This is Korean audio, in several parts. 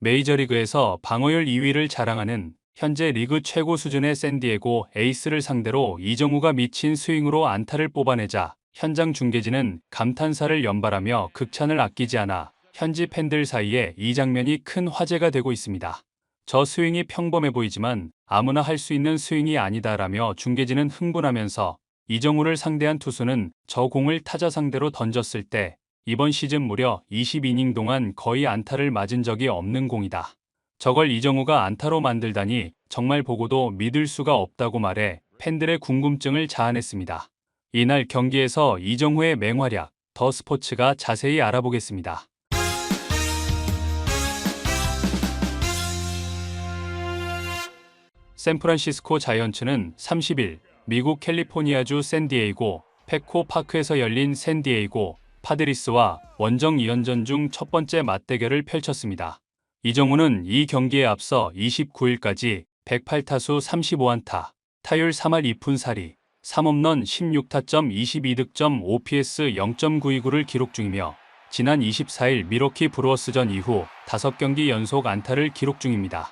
메이저리그에서 방어율 2위를 자랑하는 현재 리그 최고 수준의 샌디에고 에이스를 상대로 이정우가 미친 스윙으로 안타를 뽑아내자 현장 중계진은 감탄사를 연발하며 극찬을 아끼지 않아 현지 팬들 사이에 이 장면이 큰 화제가 되고 있습니다. 저 스윙이 평범해 보이지만 아무나 할 수 있는 스윙이 아니다라며 중계진은 흥분하면서 이정우를 상대한 투수는 저 공을 타자 상대로 던졌을 때 이번 시즌 무려 20이닝 동안 거의 안타를 맞은 적이 없는 공이다. 저걸 이정우가 안타로 만들다니 정말 보고도 믿을 수가 없다고 말해 팬들의 궁금증을 자아냈습니다. 이날 경기에서 이정우의 맹활약, 더 스포츠가 자세히 알아보겠습니다. 샌프란시스코 자이언츠는 30일 미국 캘리포니아주 샌디에이고 페코 파크에서 열린 샌디에이고 파드리스와 원정 2연전 중 첫 번째 맞대결을 펼쳤습니다. 이정우는 이 경기에 앞서 29일까지 108타수 35안타, 타율 3할 2푼 4리, 3홈런 16타점 22득점 OPS 0.929를 기록 중이며 지난 24일 미러키 브루어스전 이후 5경기 연속 안타를 기록 중입니다.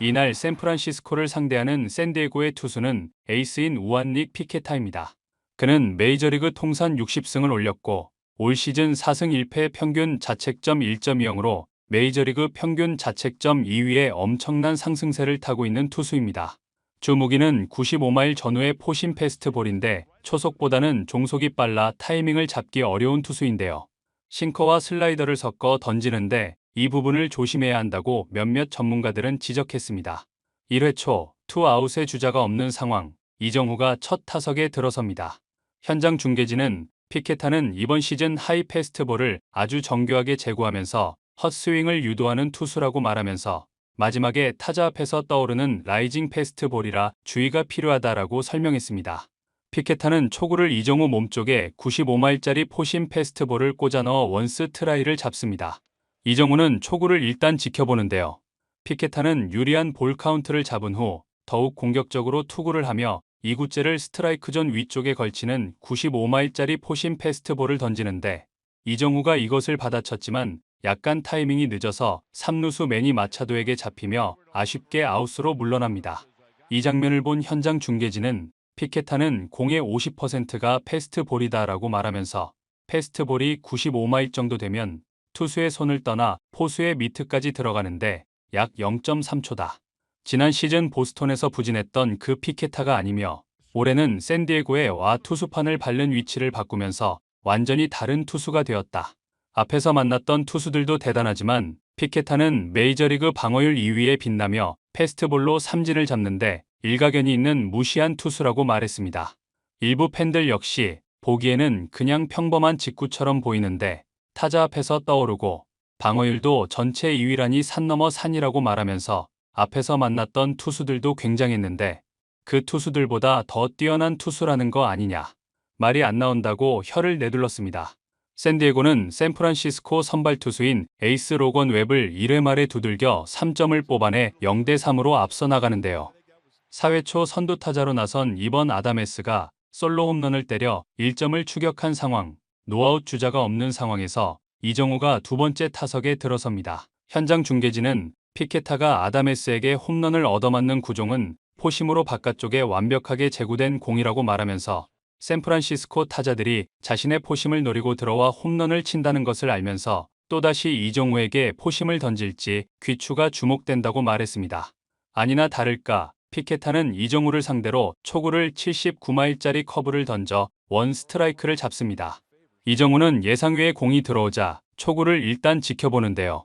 이날 샌프란시스코를 상대하는 샌디에고의 투수는 에이스인 우안릭 피케타입니다. 그는 메이저리그 통산 60승을 올렸고 올 시즌 4승 1패 평균 자책점 1.20으로 메이저리그 평균 자책점 2위의 엄청난 상승세를 타고 있는 투수입니다. 주무기는 95마일 전후의 포신 패스트볼인데 초속보다는 종속이 빨라 타이밍을 잡기 어려운 투수인데요. 싱커와 슬라이더를 섞어 던지는데 이 부분을 조심해야 한다고 몇몇 전문가들은 지적했습니다. 1회 초 투아웃의 주자가 없는 상황, 이정후가 첫 타석에 들어섭니다. 현장 중계진은 피케타는 이번 시즌 하이 패스트볼을 아주 정교하게 제구하면서 헛스윙을 유도하는 투수라고 말하면서 마지막에 타자 앞에서 떠오르는 라이징 패스트볼이라 주의가 필요하다라고 설명했습니다. 피케타는 초구를 이정후 몸쪽에 95마일짜리 포신 패스트볼을 꽂아 넣어 원스 트라이를 잡습니다. 이정우는 초구를 일단 지켜보는데요. 피케타는 유리한 볼 카운트를 잡은 후 더욱 공격적으로 투구를 하며 2구째를 스트라이크 존 위쪽에 걸치는 95마일짜리 포신 패스트볼을 던지는데 이정우가 이것을 받아쳤지만 약간 타이밍이 늦어서 3루수 매니 마차도에게 잡히며 아쉽게 아웃으로 물러납니다. 이 장면을 본 현장 중계진은 피케타는 공의 50%가 패스트볼이다라고 말하면서 패스트볼이 95마일 정도 되면 투수의 손을 떠나 포수의 미트까지 들어가는데 약 0.3초다. 지난 시즌 보스톤에서 부진했던 그 피케타가 아니며 올해는 샌디에고에 와 투수판을 밟는 위치를 바꾸면서 완전히 다른 투수가 되었다. 앞에서 만났던 투수들도 대단하지만 피케타는 메이저리그 방어율 2위에 빛나며 패스트볼로 삼진을 잡는데 일가견이 있는 무시한 투수라고 말했습니다. 일부 팬들 역시 보기에는 그냥 평범한 직구처럼 보이는데 타자 앞에서 떠오르고 방어율도 전체 2위라니 산 넘어 산이라고 말하면서 앞에서 만났던 투수들도 굉장했는데 그 투수들보다 더 뛰어난 투수라는 거 아니냐. 말이 안 나온다고 혀를 내둘렀습니다. 샌디에고는 샌프란시스코 선발 투수인 에이스 로건 웹을 1회 말에 두들겨 3점을 뽑아내 0대 3으로 앞서 나가는데요. 4회 초 선두 타자로 나선 이번 아다메스가 솔로 홈런을 때려 1점을 추격한 상황. 노아웃 주자가 없는 상황에서 이정우가 두 번째 타석에 들어섭니다. 현장 중계진은 피케타가 아다메스에게 홈런을 얻어맞는 구종은 포심으로 바깥쪽에 완벽하게 제구된 공이라고 말하면서 샌프란시스코 타자들이 자신의 포심을 노리고 들어와 홈런을 친다는 것을 알면서 또다시 이정우에게 포심을 던질지 귀추가 주목된다고 말했습니다. 아니나 다를까 피케타는 이정우를 상대로 초구를 79마일짜리 커브를 던져 원 스트라이크를 잡습니다. 이정우는 예상 외에 공이 들어오자 초구를 일단 지켜보는데요.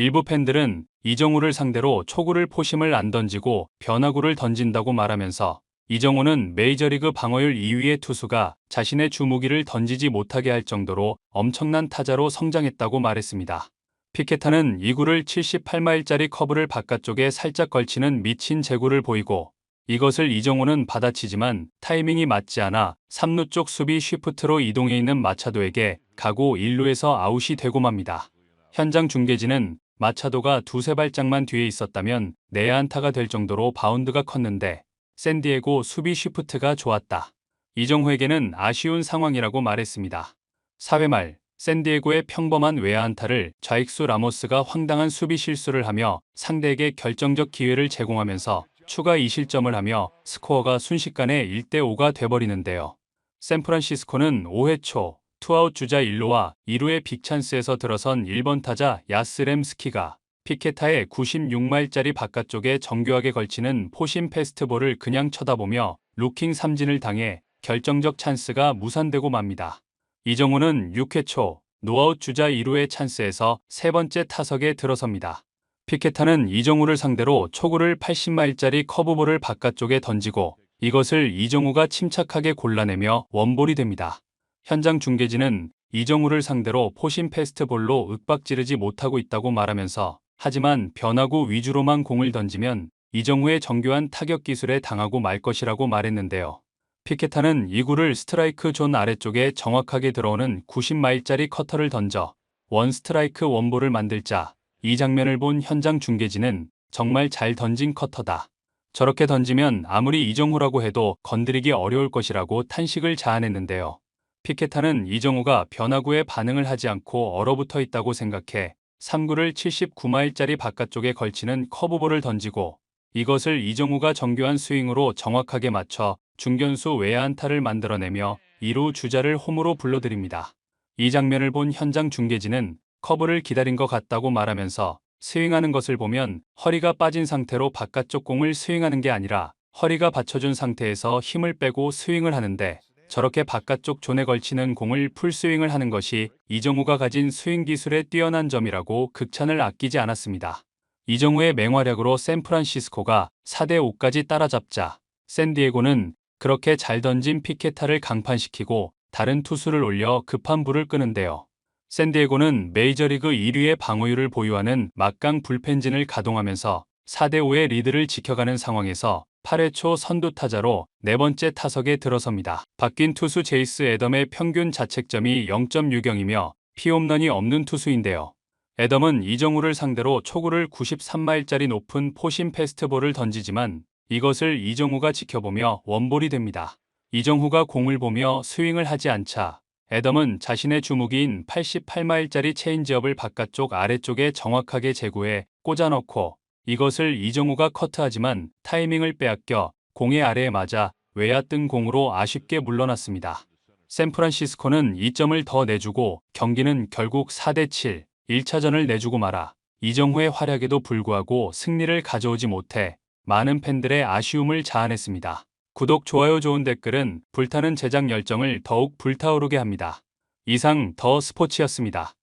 일부 팬들은 이정우를 상대로 초구를 포심을 안 던지고 변화구를 던진다고 말하면서 이정우는 메이저리그 방어율 2위의 투수가 자신의 주무기를 던지지 못하게 할 정도로 엄청난 타자로 성장했다고 말했습니다. 피케타는 2구를 78마일짜리 커브를 바깥쪽에 살짝 걸치는 미친 제구를 보이고 이것을 이정호는 받아치지만 타이밍이 맞지 않아 3루 쪽 수비 쉬프트로 이동해 있는 마차도에게 가고 1루에서 아웃이 되고 맙니다. 현장 중계진은 마차도가 두세 발짝만 뒤에 있었다면 내야 안타가 될 정도로 바운드가 컸는데 샌디에고 수비 쉬프트가 좋았다. 이정호에게는 아쉬운 상황이라고 말했습니다. 4회 말 샌디에고의 평범한 외야 안타를 좌익수 라모스가 황당한 수비 실수를 하며 상대에게 결정적 기회를 제공하면서 추가 2실점을 하며 스코어가 순식간에 1대5가 돼버리는데요. 샌프란시스코는 5회 초 투아웃 주자 1루와 2루의 빅찬스에서 들어선 1번 타자 야스렘 스키가 피케타의 96마일짜리 바깥쪽에 정교하게 걸치는 포신 패스트볼을 그냥 쳐다보며 루킹 삼진을 당해 결정적 찬스가 무산되고 맙니다. 이정우는 6회 초 노아웃 주자 2루의 찬스에서 세 번째 타석에 들어섭니다. 피케타는 이정우를 상대로 초구를 80마일짜리 커브볼을 바깥쪽에 던지고 이것을 이정우가 침착하게 골라내며 원볼이 됩니다. 현장 중계진은 이정우를 상대로 포신 패스트볼로 윽박지르지 못하고 있다고 말하면서 하지만 변화구 위주로만 공을 던지면 이정우의 정교한 타격 기술에 당하고 말 것이라고 말했는데요. 피케타는 2구를 스트라이크 존 아래쪽에 정확하게 들어오는 90마일짜리 커터를 던져 원 스트라이크 원볼을 만들자 이 장면을 본 현장 중계진은 정말 잘 던진 커터다. 저렇게 던지면 아무리 이정후라고 해도 건드리기 어려울 것이라고 탄식을 자아냈는데요. 피케타는 이정후가 변화구에 반응을 하지 않고 얼어붙어 있다고 생각해 3구를 79마일짜리 바깥쪽에 걸치는 커브볼을 던지고 이것을 이정후가 정교한 스윙으로 정확하게 맞춰 중견수 외야 안타를 만들어내며 2루 주자를 홈으로 불러들입니다. 이 장면을 본 현장 중계진은 커브를 기다린 것 같다고 말하면서 스윙하는 것을 보면 허리가 빠진 상태로 바깥쪽 공을 스윙하는 게 아니라 허리가 받쳐준 상태에서 힘을 빼고 스윙을 하는데 저렇게 바깥쪽 존에 걸치는 공을 풀스윙을 하는 것이 이정우가 가진 스윙 기술의 뛰어난 점이라고 극찬을 아끼지 않았습니다. 이정우의 맹활약으로 샌프란시스코가 4대5까지 따라잡자 샌디에고는 그렇게 잘 던진 피케타를 강판시키고 다른 투수를 올려 급한 불을 끄는데요. 샌디에고는 메이저리그 1위의 방어율을 보유하는 막강 불펜진을 가동하면서 4대5의 리드를 지켜가는 상황에서 8회 초 선두 타자로 네 번째 타석에 들어섭니다. 바뀐 투수 제이스 애덤의 평균 자책점이 0.60이며 피홈런이 없는 투수인데요. 애덤은 이정우를 상대로 초구를 93마일짜리 높은 포신 패스트볼을 던지지만 이것을 이정우가 지켜보며 원볼이 됩니다. 이정후가 공을 보며 스윙을 하지 않자 애덤은 자신의 주무기인 88마일짜리 체인지업을 바깥쪽 아래쪽에 정확하게 제구해 꽂아넣고 이것을 이정우가 커트하지만 타이밍을 빼앗겨 공의 아래에 맞아 외야 뜬 공으로 아쉽게 물러났습니다. 샌프란시스코는 2점을 더 내주고 경기는 결국 4대7 1차전을 내주고 말아 이정후의 활약에도 불구하고 승리를 가져오지 못해 많은 팬들의 아쉬움을 자아냈습니다. 구독, 좋아요, 좋은 댓글은 불타는 제작 열정을 더욱 불타오르게 합니다. 이상 더 스포츠였습니다.